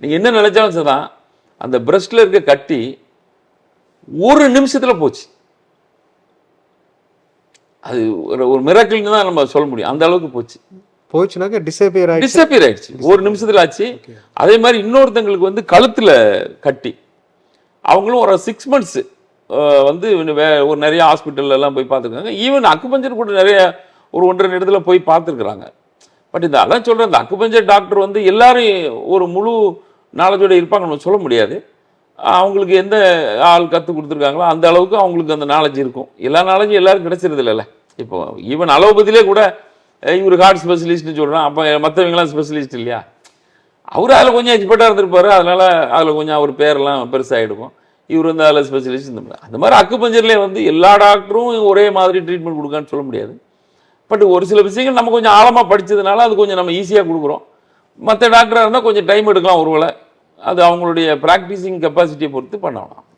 நீங்கள் என்ன நினைச்சாலும் சரிதான். அந்த பிரஸ்ட்டில் இருக்க கட்டி ஒரு நிமிஷத்தில் போச்சு. அது ஒரு ஒரு மிராக்கிள்னு தான் நம்ம சொல்ல முடியும். அந்த அளவுக்கு போச்சு. போச்சுனாக்க டிசப்பியர் ஆயிடுச்சு. டிசப்பியர் ஆயிடுச்சு. ஒரு நிமிஷத்துல ஆச்சு. அதே மாதிரி இன்னொருத்தங்களுக்கு வந்து கழுத்துல கட்டி. அவங்களும் ஒரு சிக்ஸ் மந்த்ஸ் வந்து வே ஒரு நிறைய ஹாஸ்பிட்டல்ல எல்லாம் போய் பார்த்துருக்காங்க. ஈவன் அக்குபஞ்சர் கூட நிறைய ஒரு ஒன்றரை இடத்துல போய் பார்த்துருக்குறாங்க. பட் இந்த அதான் சொல்கிறேன் இந்த அக்குபஞ்சர் டாக்டர் வந்து எல்லாரும் ஒரு முழு நாலேஜோட இருப்பாங்கன்னு நம்ம சொல்ல முடியாது. அவங்களுக்கு எந்த ஆள் கற்றுக் கொடுத்துருக்காங்களோ அந்த அளவுக்கு அவங்களுக்கு அந்த நாலேஜ் இருக்கும். எல்லா நாலேஜும் எல்லோரும் கிடைச்சிருது இல்லைல்ல. இப்போ ஈவன் அலோபதியிலே கூட இவர் ஹார்ட் ஸ்பெஷலிஸ்ட்னு சொல்கிறான் அப்போ மற்றவங்களாம் ஸ்பெஷலிஸ்ட் இல்லையா? அவர் அதில் கொஞ்சம் எக்ஸ்பர்ட்டாக இருந்திருப்பார். அதனால் அதில் கொஞ்சம் அவர் பேரெல்லாம் பெருசாகிடுக்கும் இவர் வந்து அதில் ஸ்பெஷலிஸ்ட் இந்த மாதிரி. அந்த மாதிரி அக்குபஞ்சர்லேயே வந்து எல்லா டாக்டரும் ஒரே மாதிரி ட்ரீட்மெண்ட் கொடுக்கான்னு சொல்ல முடியாது. பட் ஒரு சில விஷயங்கள் நம்ம கொஞ்சம் ஆழமாக படித்ததுனால அது கொஞ்சம் நம்ம ஈஸியாக கொடுக்குறோம். மற்ற டாக்டராக இருந்தால் கொஞ்சம் டைம் எடுக்கலாம் ஒருவேளை. அது அவங்களுடைய ப்ராக்டிசிங் கெப்பாசிட்டியை பொறுத்து பண்ணலாம்.